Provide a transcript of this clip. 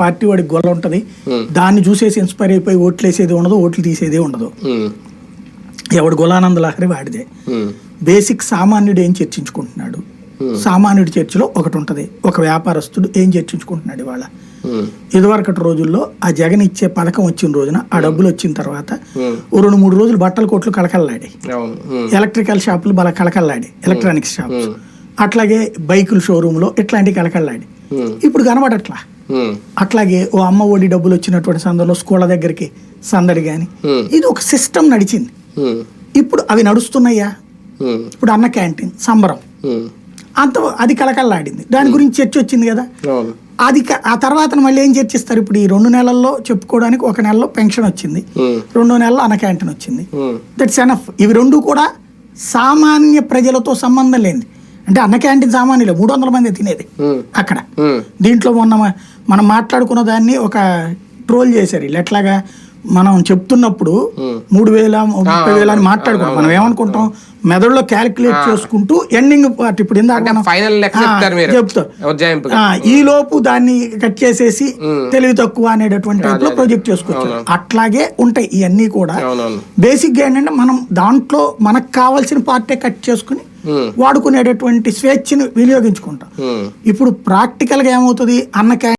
Party వాడికి గొల్ల ఉంటది. దాన్ని చూసేసి ఇన్స్పైర్ అయిపోయి ఓట్లు వేసేది ఉండదు ఓట్లు తీసేది ఉండదు. ఎవడు గులానంద లహరి వాడిదే. బేసిక్ సామాన్యుడు ఏం చర్చించుకుంటున్నాడు? సామాన్యుడి చర్చలో ఒకటి ఉంటది. ఒక వ్యాపారస్తుడు ఏం చర్చించుకుంటున్నాడు ఇవాళ? ఇదివరకటి రోజుల్లో ఆ జగన్ ఇచ్చే పథకం వచ్చిన రోజున ఆ డబ్బులు వచ్చిన తర్వాత ఓ రెండు మూడు రోజులు బట్టల కొట్లు కలకల్లాడి ఎలక్ట్రికల్ షాపులు బాగా కలకల్లాడి ఎలక్ట్రానిక్స్ షాప్స్. అట్లాగే బైకుల షోరూంలో ఇట్లాంటివి కలకల్లాడి ఇప్పుడు కనబడట్లా? అట్లాగే ఓ అమ్మ ఒడి డబ్బులు వచ్చినటువంటి సందర్భంలో స్కూళ్ళ దగ్గరికి సందడి కానీ Hmm. ఇది ఒక సిస్టమ్ నడిచింది. ఉమ్, ఇప్పుడు అవి నడుస్తున్నాయా? ఇప్పుడు అన్న క్యాంటీన్ సంబరం. అంత అది కలకల్లాడింది దాని గురించి చర్చ వచ్చింది కదా? అది ఆ తర్వాత మళ్ళీ ఏం చర్చిస్తారు? ఇప్పుడు ఈ రెండు నెలల్లో చెప్పుకోవడానికి ఒక నెలలో పెన్షన్ వచ్చింది. రెండో నెలలో అన్న క్యాంటీన్ వచ్చింది. దట్స్ ఎనఫ్ ఇవి రెండు కూడా సామాన్య ప్రజలతో సంబంధం లేనిది. అంటే అన్న క్యాంటీన్ సామాన్యులు మూడు వందల మంది తినేది అక్కడ. దీంట్లో మొన్న మనం మాట్లాడుకున్న దాన్ని ఒక ట్రోల్ చేశారు. వీళ్ళు ఎట్లాగా మనం చెప్తున్నప్పుడు మూడు వేల ముప్పై వేల అని మాట్లాడుకుంటాం మనం ఏమనుకుంటాం? మెదడులో క్యాలిక్యులేట్ చేసుకుంటూ ఎండింగ్ పార్ట్ ఇప్పుడు చెప్తారు ఈ లోపు దాన్ని కట్ చేసేసి తెలివి తక్కువ అనేటటువంటి టైప్లో ప్రొజెక్ట్ చేసుకోవచ్చు. అట్లాగే ఉంటాయి ఇవన్నీ కూడా. బేసిక్గా ఏంటంటే మనం దాంట్లో మనకు కావాల్సిన పార్టే కట్ చేసుకుని వాడుకునేటటువంటి స్వేచ్ఛను వినియోగించుకుంటాం. ఇప్పుడు ప్రాక్టికల్గా ఏమవుతుంది? అన్న క్యా